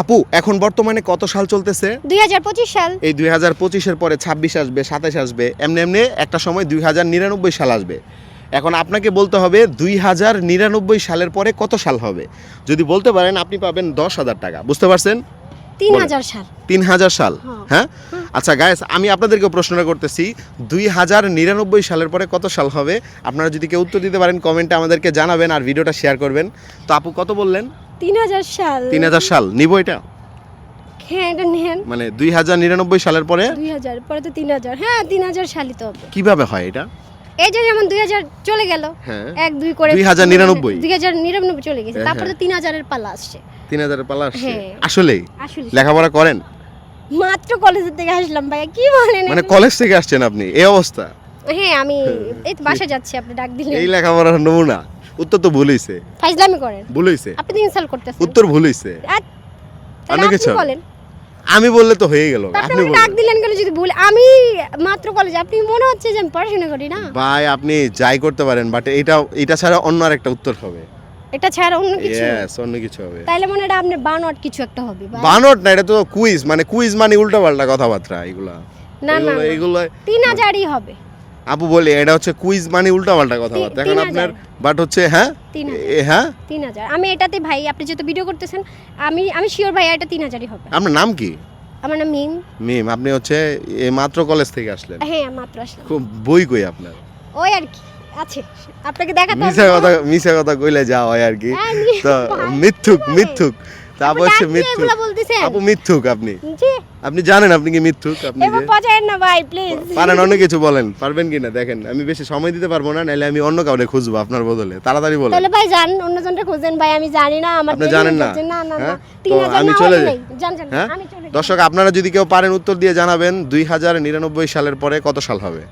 আপু এখন বর্তমানে কত সাল চলতেছে? দুই হাজার পঁচিশ সাল। এই দুই হাজার পঁচিশের পরে ছাব্বিশ আসবে সাতাশ আসবে এমনি এমনি একটা সময় দুই হাজার নিরানব্বই সাল আসবে। এখন আপনাকে বলতে হবে দুই হাজার নিরানব্বই সালের পরে কত সাল হবে? যদি বলতে পারেন আপনি পাবেন দশ হাজার টাকা। বুঝতে পারছেন? তিন হাজার সাল। তিন হাজার সাল হ্যাঁ। হ্যাঁ? আচ্ছা গায়েস আমি আপনাদেরকে প্রশ্নটা করতেছি দুই হাজার নিরানব্বই সালের পরে কত সাল হবে? আপনারা যদি কেউ উত্তর দিতে পারেন কমেন্টে আমাদেরকে জানাবেন আর ভিডিওটা শেয়ার করবেন। তো আপু কত বললেন? তিন হাজার সাল। তিন হাজার সাল। নিব এটা? হ্যাঁ এটা নেন। মানে দুই হাজার নিরানব্বই সালের পরে? দুই হাজার পরে তো তিন হাজার। হ্যাঁ তিন হাজার সালই তো হবে। কীভাবে হয় এটা? এই যে যেমন দুই হাজার চলে গেল। হ্যাঁ। এক দুই করে 2099 দুই হাজার নিরানব্বই চলে গেছে। হ্যাঁ, তারপরে হ্যাঁ। তিন হাজারের পালা আসছে। তিন হাজারের পালা আসছে? হ্যাঁ। আসলে। লেখাপড়া করেন? মাত্র কলেজের থেকে আসলাম ভাইয়া কি বলেন মানে কলেজ থেকে আসছেন আপনি? এই অবস্থা? হ্যাঁ আমি এই তো বাসা যাচ্ছি আপনি ডাক দিলেন। এই লেখাপড়ার নমুনা। উত্তর তো ভুল হইছে ফাইজলামি করেন। ভুল হইছে আপনি ইনসাল্ট করতেছেন। উত্তর ভুল হইছে কিছু বলেন। আমি বললে তো হয়ে গেল। আপনি ডাক দিলেন কেন যদি ভুল? আমি মাত্র কলেজ আপনি মনে হচ্ছে যে আমি পড়াশোনা করি না? ভাই আপনি যাই করতে পারেন বাট এটা এটা ছাড়া অন্য আর একটা উত্তর হবে। এটা ছাড়া অন্য কিছু? ইয়েস অন্য কিছু হবে। তাইলে মনে হয় আপনি বানট কিছু একটা হবে বানট না এটা তো কুইজ মানে কুইজ মানে উল্টা পাল্টা কথাবার্তা এগুলা। না না এগুলো- না। এগুলো তিন হাজারই হবে। আপু বলে এটা হচ্ছে কুইজ মানে উল্টা পাল্টা কথাবার্তা। এখন আপনার বাট হচ্ছে হ্যাঁ? এ, হ্যাঁ? তিন হাজার। আমি এটাতে ভাই আপনি যেহেতু ভিডিও করতেছেন আমি আমি শিওর ভাই এটা তিন হাজারই হবে। আপনার নাম কি? আমার নাম মিম। মিম আপনি হচ্ছে এই মাত্র কলেজ থেকে আসলেন। হ্যাঁ মাত্র আসলাম। খুব বই কই আপনার? ওই আর কি আছে। আপনাকে দেখাতে মিশা কথা মিশা কথা কইলে যা হয় আর কি। হ্যাঁ, তো মিথ্যুক মিথ্যুক। তা মিথ্যুক। আপু মিথ্যুক আপনি। আপনি জানেন আপনি কি মিথ্যুক? আপনি না ভাই প্লিজ পারেন অন্য কিছু বলেন। পারবেন দেখেন আমি বেশি সময় দিতে পারব না নাহলে আমি অন্য কাউরে খুঁজবো আপনার বদলে। তাড়াতাড়ি বলেন। তাহলে ভাই জান অন্যজনটা খুঁজেন ভাই আমি জানি না আমার আপনি জানেন না? না আমি চলে যাই। হ্যাঁ? আমি চলে দর্শক আপনারা যদি কেউ পারেন উত্তর দিয়ে জানাবেন দুই হাজার নিরানব্বই সালের পরে কত সাল হবে?